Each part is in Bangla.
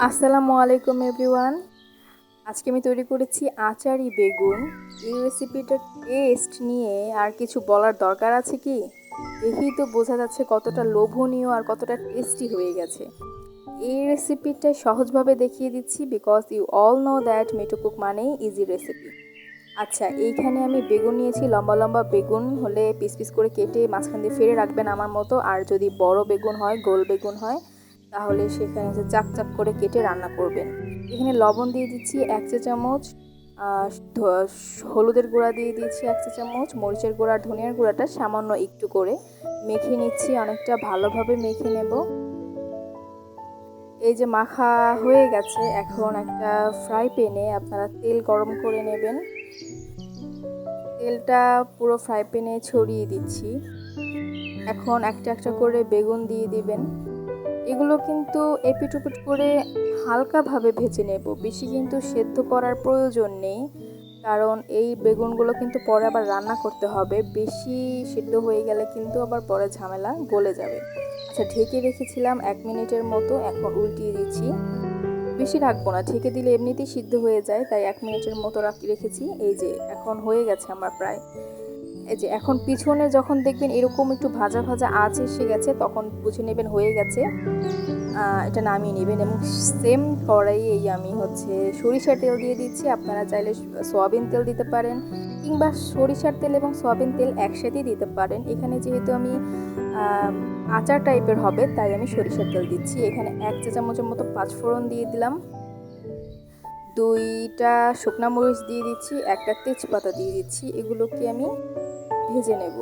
আসসালামু আলাইকুম, এভরিওয়ান। আজকে আমি তৈরি করেছি আচারি বেগুন। এই রেসিপিটার টেস্ট নিয়ে আর কিছু বলার দরকার আছে কি? দেখেই তো বোঝা যাচ্ছে কতটা লোভনীয় আর কতটা টেস্টি হয়ে গেছে। এই রেসিপিটা সহজভাবে দেখিয়ে দিচ্ছি because you all know that মেটো cook মানেই ইজি রেসিপি আচ্ছা এইখানে আমি বেগুন নিয়েছি, লম্বা লম্বা বেগুন হলে পিস পিস করে কেটে মাঝখান দিয়ে ফেলে রাখবেন আমার মতো। আর যদি বড় বেগুন হয়, গোল বেগুন হয় তাহলে সেখানে যে চাক চাক করে কেটে রান্না করবেন। এখানে লবণ দিয়ে দিচ্ছি এক চা চামচ হলুদের গুঁড়া দিয়ে দিয়েছি এক চা চামচ, মরিচের গুঁড়া, ধনিয়ার গুঁড়াটা সামান্য একটু করে মেখে নিচ্ছি, অনেকটা ভালোভাবে মেখে নেব। এই যে মাখা হয়ে গেছে, এখন একটা ফ্রাই প্যানে আপনারা তেল গরম করে নেবেন। তেলটা পুরো ফ্রাই প্যানে ছড়িয়ে দিচ্ছি। এখন একটা একটা করে বেগুন দিয়ে দিবেন। এগুলো কিন্তু এপিটুপিট করে হালকাভাবে ভেজে নেব। বেশি কিন্তু সেদ্ধ করার প্রয়োজন নেই, কারণ এই বেগুনগুলো কিন্তু পরে আবার রান্না করতে হবে। বেশি সিদ্ধ হয়ে গেলে কিন্তু আবার পরে ঝামেলা গলে যাবে। আচ্ছা ঢেকে রেখেছিলাম এক মিনিটের মতো, এখন উল্টিয়ে দিচ্ছি। বেশি রাখব না, ঢেকে দিলে এমনিতেই সিদ্ধ হয়ে যায়, তাই এক মিনিটের মতো রাখি, রেখেছি। এই যে, এখন হয়ে গেছে আমার প্রায়। এই যে এখন পিছনে যখন দেখবেন এরকম একটু ভাজা ভাজা আঁচ এসে গেছে, তখন বুঝে নেবেন হয়ে গেছে। এটা নামিয়ে নেবেন এবং সেম কড়াইয়েই আমি হচ্ছে সরিষার তেল দিয়ে দিচ্ছি। আপনারা চাইলে সয়াবিন তেল দিতে পারেন কিংবা সরিষার তেল এবং সয়াবিন তেল একসাথেই দিতে পারেন। এখানে যেহেতু আমি আচার টাইপের হবে, তাই আমি সরিষার তেল দিচ্ছি। এখানে এক চা চামচের মতো পাঁচফোড়ন দিয়ে দিলাম। দুইটা শুকনা মরিচ দিয়ে দিচ্ছি, একটা তেজপাতা দিয়ে দিচ্ছি। এগুলোকে আমি ভেজে নেব।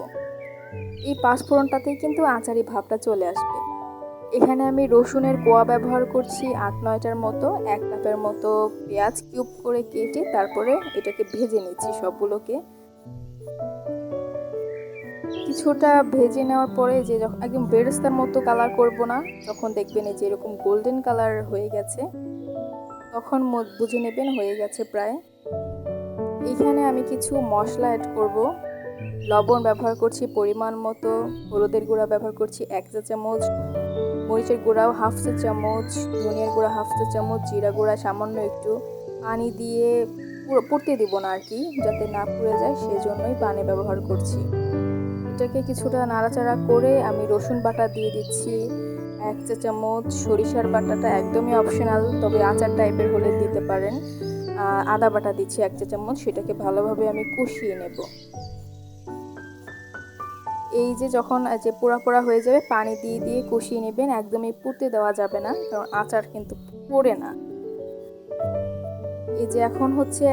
এই পাঁচফোড়নটাতেই কিন্তু আচারি ভাবটা চলে আসবে। এখানে আমি রসুনের কোয়া ব্যবহার করছি আট নয়টার মতো, এক কাপের মতো পেঁয়াজ কিউব করে কেটে তারপরে এটাকে ভেজে নিচ্ছি সবগুলোকে। কিছুটা ভেজে নেওয়ার পরে যে যখন একদম বেরেস্তার মতো কালার করব না তখন দেখবেন এই যে এরকম গোল্ডেন কালার হয়ে গেছে, তখন বুঝে নেবেন হয়ে গেছে প্রায়। এখানে আমি কিছু মশলা অ্যাড করব। লবণ ব্যবহার করছি, পরিমাণ মতো, হলুদের গুঁড়া ব্যবহার করছি, এক চা চামচ, মরিচের গুঁড়াও হাফ চা চামচ, ধনিয়ার গুঁড়া হাফ চা চামচ, জিরা গুঁড়া সামান্য একটু পানি দিয়ে পুড়তে দিব না আর কি, যাতে না পুড়ে যায়, সেজন্যই পানি ব্যবহার করছি। এটাকে কিছুটা নাড়াচাড়া করে আমি রসুন বাটা দিয়ে দিচ্ছি, এক চা চামচ, সরিষার বাটাটা একদমই অপশনাল তবে আচার টাইপের হলে দিতে পারেন। আদা বাটা দিচ্ছি এক চা চামচ, সেটাকে ভালোভাবে আমি কষিয়ে নেব। এই যে যখন যে পোড়া পোড়া হয়ে যাবে, পানি দিয়ে দিয়ে কষিয়ে নেবেন, একদমই পুড়তে দেওয়া যাবে না, কারণ আচার কিন্তু পড়ে না। এই যে এখন হচ্ছে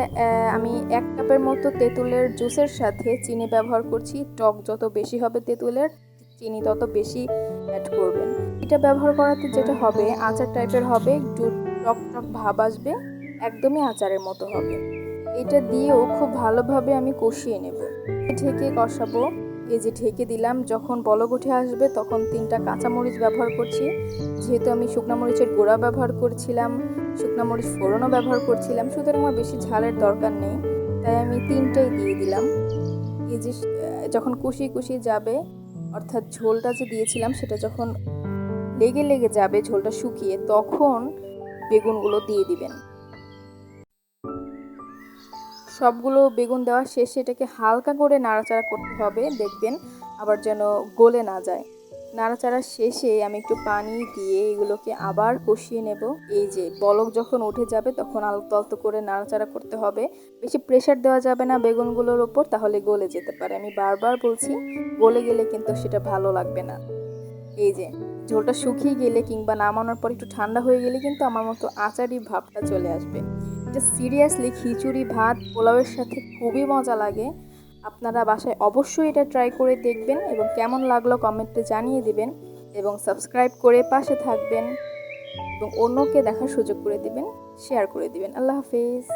আমি এক কাপের মতো তেঁতুলের জুসের সাথে চিনি ব্যবহার করছি। টক যত বেশি হবে তেঁতুলের, চিনি তত বেশি অ্যাড করবেন। এটা ব্যবহার করাতে যেটা হবে, আচার টাইপের হবে, একটু টক টক ভাব আসবে, একদমই আচারের মতো হবে। এটা দিয়েও খুব ভালোভাবে আমি কষিয়ে নেব। ঢেকে কষাবো। এই যে ঢেকে দিলাম, যখন বলক উঠে আসবে তখন তিনটা কাঁচামরিচ ব্যবহার করছি। যেহেতু আমি শুকনো মরিচের গুঁড়া ব্যবহার করছিলাম, শুকনো মরিচ ফোড়নও ব্যবহার করছিলাম, সুতরাং আমার বেশি ঝালের দরকার নেই। তাই আমি তিনটাই দিয়ে দিলাম। এই যে যখন কষিয়ে কষিয়ে যাবে, অর্থাৎ ঝোলটা যে দিয়েছিলাম সেটা যখন লেগে লেগে যাবে, ঝোলটা শুকিয়ে, তখন বেগুনগুলো দিয়ে দিবেন। সবগুলো বেগুন দেওয়া শেষে এটাকে হালকা করে নাড়াচাড়া করতে হবে, দেখবেন আবার যেন গলে না যায়। নাড়াচাড়া শেষে আমি একটু পানি দিয়ে এগুলোকে আবার কষিয়ে নেব। এই যে বলক যখন উঠে যাবে তখন আলতো আলতো করে নাড়াচাড়া করতে হবে। বেশি প্রেশার দেওয়া যাবে না বেগুনগুলোর ওপর, তাহলে গলে যেতে পারে। আমি বারবার বলছি, গলে গেলে কিন্তু সেটা ভালো লাগবে না। এই যে ঝোলটা শুকিয়ে গেলে কিংবা নামানোর পর একটু ঠান্ডা হয়ে গেলে কিন্তু আমার মতো আচারই ভাবটা চলে আসবে। এটা সিরিয়াসলি খিচুড়ি, ভাত, পোলাওয়ের সাথে খুবই মজা লাগে। আপনারা বাসায় অবশ্যই এটা ট্রাই করে দেখবেন এবং কেমন লাগল কমেন্টে জানিয়ে দিবেন এবং সাবস্ক্রাইব করে পাশে থাকবেন এবং অন্যকে দেখার সুযোগ করে দিবেন শেয়ার করে দিবেন। আল্লাহ হাফিজ।